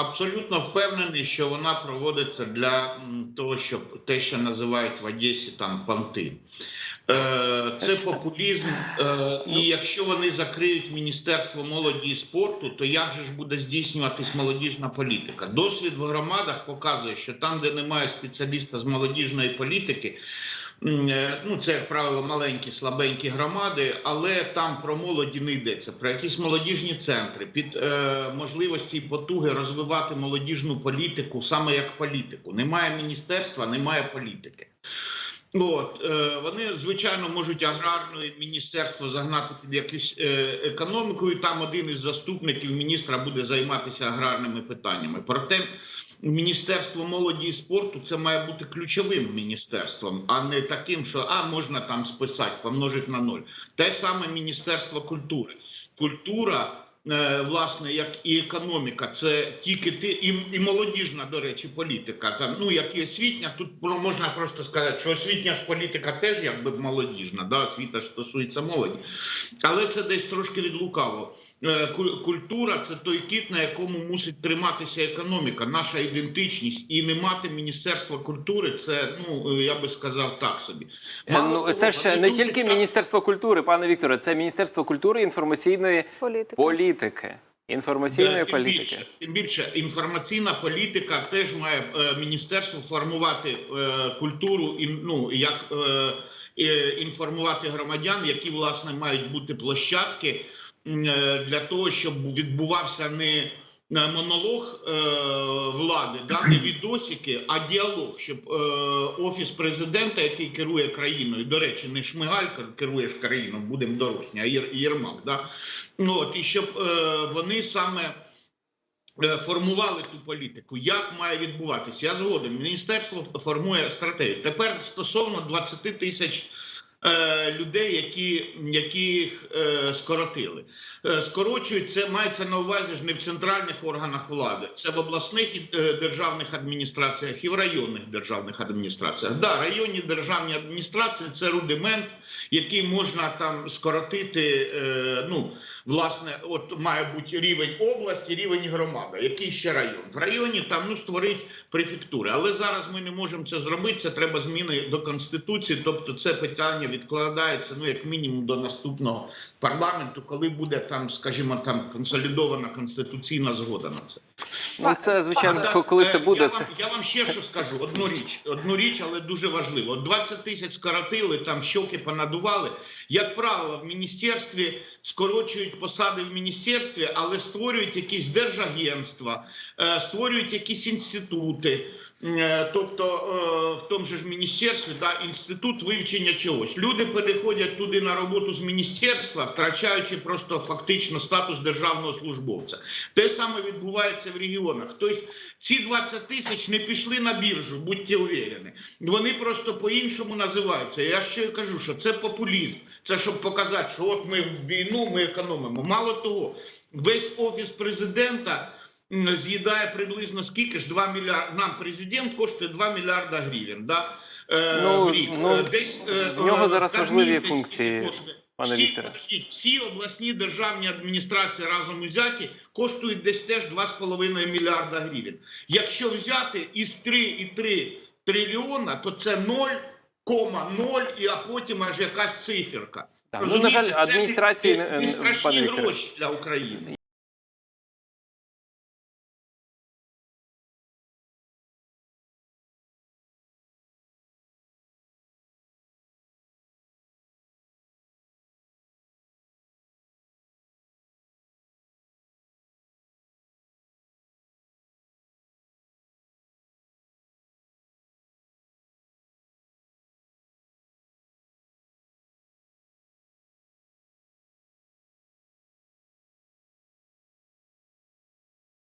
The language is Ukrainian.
абсолютно впевнений, що вона проводиться для того, щоб те, що називають в Одесі там понти. Е, Це популізм. Е, І якщо вони закриють Міністерство молоді і спорту, то як же ж буде здійснюватись молодіжна політика? Досвід в громадах показує, що там, де немає спеціаліста з молодіжної політики, ну це як правило маленькі слабенькі громади, але там про молоді не йдеться. Про якісь молодіжні центри під е, можливості і потуги розвивати молодіжну політику саме як політику. Немає міністерства, немає політики. От е, вони звичайно можуть аграрне міністерство загнати під якусь е, економіку, і там один із заступників міністра буде займатися аграрними питаннями. Проте міністерство молоді і спорту це має бути ключовим міністерством, а не таким, що а можна там списати, помножити на ноль. Те саме міністерство культури. Культура. е, Власне, як і економіка, це тільки ти і, і молодіжна, до речі, політика. Там ну як і освітня, тут можна просто сказати, що освітня ж політика теж якби молодіжна, да, освіта ж стосується молоді, але це десь трошки від лукаво. Е, Культура це той кіт, на якому мусить триматися економіка, наша ідентичність, і не мати міністерства культури. Це ну я би сказав так собі. Е, Мало Ну, того, це ж не тільки часто- Міністерство культури, пане Вікторе, це Міністерство культури інформаційної Політика. політики. Інформаційної тим політики. Більше, тим більше інформаційна політика теж має е, міністерство формувати е, культуру і ну як е, е, інформувати громадян, які власне мають бути площадки для того, щоб відбувався не е, монолог е, влади, да, не відосики, а діалог, щоб е, офіс президента, який керує країною, до речі, не Шмигаль керує ж країною, будемо дорожні, а Єрмак, да, Ну, от, і щоб е, вони саме е, формували ту політику, як має відбуватися. Я згоден. Міністерство формує стратегію. Тепер стосовно 20 тисяч е, людей, які, яких е, скоротили. Е, скорочують це мається на увазі ж не в центральних органах влади, це в обласних і, е, державних адміністраціях і в районних державних адміністраціях. Да, районні державні адміністрації це рудимент, який можна там скоротити. Е, ну власне, от має бути рівень області, рівень громада. Який ще район? В районі там ну створить префектури. Але зараз ми не можемо це зробити. Це треба зміни до конституції. Тобто, це питання відкладається ну як мінімум до наступного парламенту, коли буде там, скажімо, там консолідована конституційна згода на це. Ну, це, звичайно, ко- коли це е, буде. Я Це... вам, я вам ще що скажу. Одну річ, одну річ, але дуже важливо. 20 тисяч скоротили, там щоки понадували. Як правило, в міністерстві скорочують посади в міністерстві, але створюють якісь держагентства, е, створюють якісь інститути. Е, Тобто е, в тому ж міністерстві да, інститут вивчення чогось. Люди переходять туди на роботу з міністерства, втрачаючи просто фактично статус державного службовця. Те саме відбувається в регіонах. Тобто ці 20 тисяч не пішли на біржу, будьте уверені. Вони просто по-іншому називаються. Я ще кажу, що це популізм. Це щоб показати, що от ми в війну ми економимо. Мало того, весь офіс президента з'їдає приблизно скільки ж 2 мільярди. Нам президент коштує 2 мільярда гривень. Да? Е, Ну, в рік. ну, Е, Десь, е, в нього зараз важливі функції, коштує. пане всі, Вікторе. всі обласні державні адміністрації разом узяті коштують десь теж 2,5 мільярда гривень. Якщо взяти із 3,3 трильйона, то це 0,0 і а потім аж якась циферка. Так, ну, на жаль, це адміністрації не- не- не не- страшні пане гроші для України.